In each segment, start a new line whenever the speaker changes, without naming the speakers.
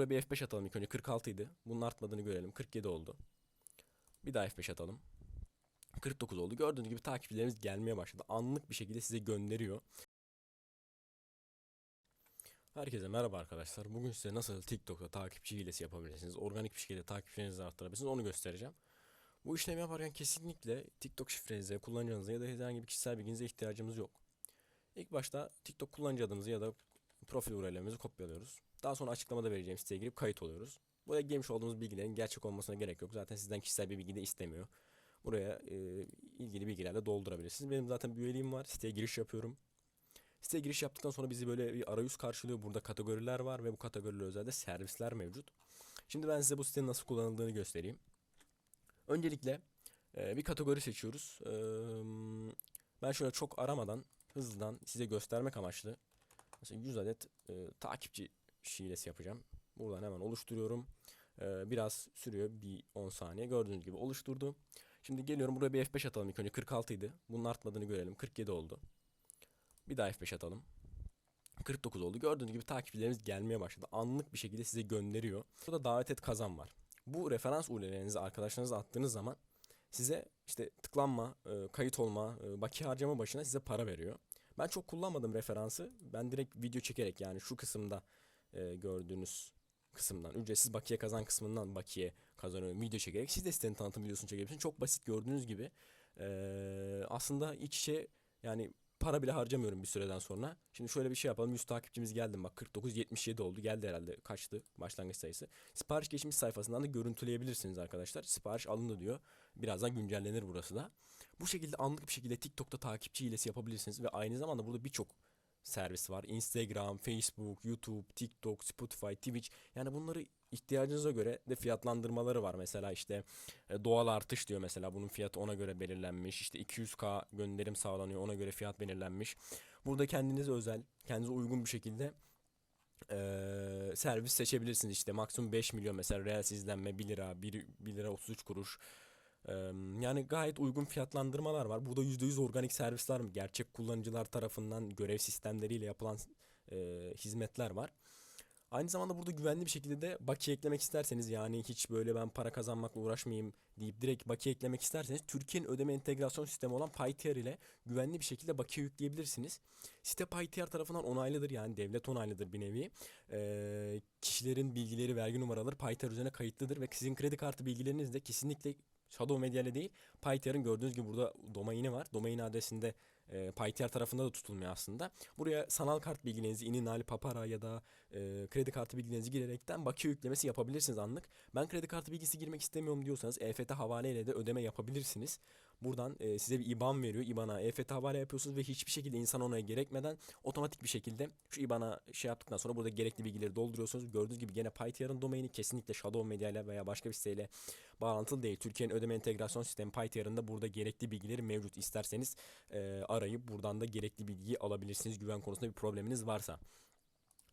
buraya bir F5 atalım ilk önce 46 idi. Bunun artmadığını görelim. 47 oldu. Bir daha F5 atalım. 49 oldu. Gördüğünüz gibi takipçilerimiz gelmeye başladı. Anlık bir şekilde size gönderiyor. Herkese merhaba arkadaşlar. Bugün size nasıl TikTok'ta takipçi hilesi yapabilirsiniz, organik bir şekilde takipçilerinizi arttırabilirsiniz onu göstereceğim. Bu işlemi yaparken kesinlikle TikTok şifrenize, kullanıcınıza ya da herhangi bir kişisel bilginize ihtiyacımız yok. İlk başta TikTok kullanıcı adınızı ya da profil URL'imizi kopyalıyoruz. Daha sonra açıklamada vereceğim siteye girip kayıt oluyoruz. Buraya girmiş olduğumuz bilgilerin gerçek olmasına gerek yok. Zaten sizden kişisel bir bilgi de istemiyor. Buraya e, ilgili bilgilerle doldurabilirsiniz. Benim zaten bir üyeliğim var. Siteye giriş yapıyorum. Siteye giriş yaptıktan sonra bizi böyle bir arayüz karşılıyor. Burada kategoriler var ve bu kategoriler özelde servisler mevcut. Şimdi ben size bu sitenin nasıl kullanıldığını göstereyim. Öncelikle e, bir kategori seçiyoruz. E, ben şöyle çok aramadan hızlıdan size göstermek amaçlı mesela 100 adet e, takipçi şilesi yapacağım. Buradan hemen oluşturuyorum. E, biraz sürüyor bir 10 saniye. Gördüğünüz gibi oluşturdu. Şimdi geliyorum buraya bir F5 atalım ilk önce 46 idi. Bunun artmadığını görelim. 47 oldu. Bir daha F5 atalım. 49 oldu. Gördüğünüz gibi takipçilerimiz gelmeye başladı. Anlık bir şekilde size gönderiyor. Burada davet et kazan var. Bu referans URL'lerinizi arkadaşlarınıza attığınız zaman size işte tıklanma, e, kayıt olma, e, bakiye harcama başına size para veriyor. Ben çok kullanmadım referansı. Ben direkt video çekerek yani şu kısımda e, gördüğünüz kısımdan ücretsiz bakiye kazan kısmından bakiye kazanıyorum video çekerek. Siz de sitenin tanıtım videosunu çekebilirsiniz. Çok basit gördüğünüz gibi. E, aslında iç içe yani para bile harcamıyorum bir süreden sonra. Şimdi şöyle bir şey yapalım. 100 takipçimiz geldi bak 49 77 oldu. Geldi herhalde kaçtı başlangıç sayısı. Sipariş geçmiş sayfasından da görüntüleyebilirsiniz arkadaşlar. Sipariş alındı diyor. Birazdan güncellenir burası da. Bu şekilde anlık bir şekilde TikTok'ta takipçi hilesi yapabilirsiniz ve aynı zamanda burada birçok servis var. Instagram, Facebook, YouTube, TikTok, Spotify, Twitch. Yani bunları ihtiyacınıza göre de fiyatlandırmaları var. Mesela işte e, doğal artış diyor mesela bunun fiyatı ona göre belirlenmiş. İşte 200k gönderim sağlanıyor ona göre fiyat belirlenmiş. Burada kendinize özel, kendinize uygun bir şekilde e, servis seçebilirsiniz. İşte maksimum 5 milyon mesela Reels izlenme 1 lira, 1, 1 lira 33 kuruş. Yani gayet uygun fiyatlandırmalar var. Burada %100 organik servisler? Gerçek kullanıcılar tarafından görev sistemleriyle yapılan e, hizmetler var. Aynı zamanda burada güvenli bir şekilde de bakiye eklemek isterseniz yani hiç böyle ben para kazanmakla uğraşmayayım deyip direkt bakiye eklemek isterseniz Türkiye'nin ödeme entegrasyon sistemi olan Paytr ile güvenli bir şekilde bakiye yükleyebilirsiniz. Site Paytr tarafından onaylıdır yani devlet onaylıdır bir nevi. Ee, kişilerin bilgileri, vergi numaraları Paytr üzerine kayıtlıdır ve sizin kredi kartı bilgileriniz de kesinlikle Shadow Media ile değil Paytr'ın gördüğünüz gibi burada domaini var. Domain adresinde e, Paytr tarafında da tutulmuyor aslında. Buraya sanal kart bilgilerinizi, ininali, papara ya da e, kredi kartı bilgilerinizi girerekten bakiye yüklemesi yapabilirsiniz anlık. Ben kredi kartı bilgisi girmek istemiyorum diyorsanız EFT havale ile de ödeme yapabilirsiniz. Buradan e, size bir IBAN veriyor. IBAN'a EFT havale yapıyorsunuz ve hiçbir şekilde insan onaya gerekmeden otomatik bir şekilde şu IBAN'a şey yaptıktan sonra burada gerekli bilgileri dolduruyorsunuz. Gördüğünüz gibi gene Paytr'ın domaini kesinlikle Shadow Media ile veya başka bir siteyle bağlantılı değil. Türkiye'nin ödeme entegrasyon sistemi Paytr'ın da burada gerekli bilgileri mevcut. İsterseniz e, arayıp buradan da gerekli bilgiyi alabilirsiniz güven konusunda bir probleminiz varsa.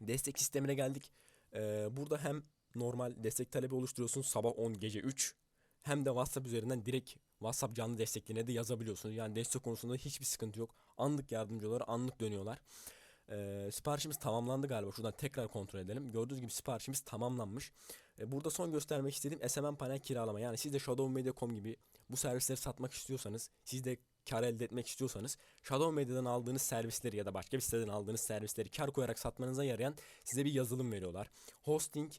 Destek sistemine geldik. E, burada hem normal destek talebi oluşturuyorsunuz sabah 10 gece 3 hem de WhatsApp üzerinden direkt WhatsApp canlı desteklerine de yazabiliyorsunuz. Yani destek konusunda hiçbir sıkıntı yok. Anlık yardımcıları anlık dönüyorlar. Ee, siparişimiz tamamlandı galiba. Şuradan tekrar kontrol edelim. Gördüğünüz gibi siparişimiz tamamlanmış. Ee, burada son göstermek istediğim SMM panel kiralama. Yani siz de ShadowMedia.com gibi bu servisleri satmak istiyorsanız, siz de kar elde etmek istiyorsanız Shadow Media'dan aldığınız servisleri ya da başka bir siteden aldığınız servisleri kar koyarak satmanıza yarayan size bir yazılım veriyorlar. Hosting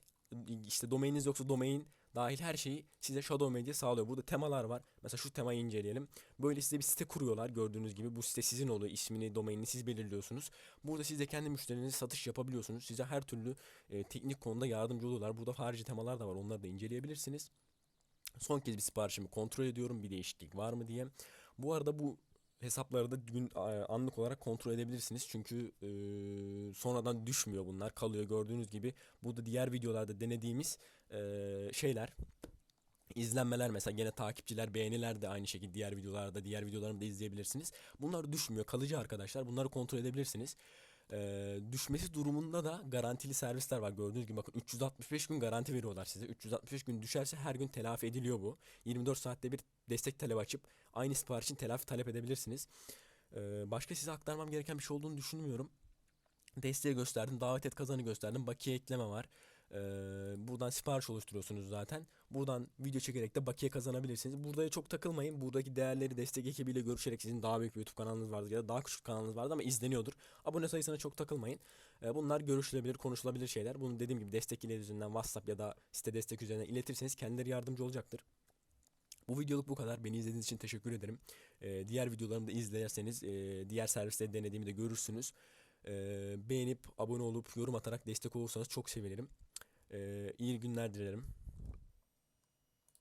işte domaininiz yoksa domain dahil her şeyi size Shadow Media sağlıyor. Burada temalar var. Mesela şu temayı inceleyelim. Böyle size bir site kuruyorlar gördüğünüz gibi. Bu site sizin oluyor. İsmini, domainini siz belirliyorsunuz. Burada siz de kendi müşterilerinize satış yapabiliyorsunuz. Size her türlü e, teknik konuda yardımcı oluyorlar. Burada harici temalar da var. Onları da inceleyebilirsiniz. Son kez bir siparişimi kontrol ediyorum. Bir değişiklik var mı diye. Bu arada bu hesapları da gün anlık olarak kontrol edebilirsiniz. Çünkü e, sonradan düşmüyor bunlar. Kalıyor gördüğünüz gibi. Burada diğer videolarda denediğimiz e, şeyler izlenmeler mesela gene takipçiler beğeniler de aynı şekilde diğer videolarda diğer videolarımı da izleyebilirsiniz. Bunlar düşmüyor kalıcı arkadaşlar bunları kontrol edebilirsiniz. Ee, düşmesi durumunda da garantili servisler var gördüğünüz gibi. Bakın 365 gün garanti veriyorlar size. 365 gün düşerse her gün telafi ediliyor bu. 24 saatte bir destek talebi açıp aynı siparişin telafi talep edebilirsiniz. Ee, başka size aktarmam gereken bir şey olduğunu düşünmüyorum. Desteği gösterdim davet et kazanı gösterdim. Bakiye ekleme var ee, Buradan sipariş oluşturuyorsunuz zaten. Buradan video çekerek de bakiye kazanabilirsiniz. Burada çok takılmayın. Buradaki değerleri destek ekibiyle görüşerek sizin daha büyük bir YouTube kanalınız vardır ya da daha küçük kanalınız vardır ama izleniyordur. Abone sayısına çok takılmayın. Bunlar görüşülebilir, konuşulabilir şeyler. Bunu dediğim gibi destek ile üzerinden WhatsApp ya da site destek üzerinden iletirseniz kendileri yardımcı olacaktır. Bu videoluk bu kadar. Beni izlediğiniz için teşekkür ederim. E, diğer videolarımı da izlerseniz e, diğer servisleri denediğimi de görürsünüz. E, beğenip abone olup yorum atarak destek olursanız çok sevinirim. E, iyi günler dilerim.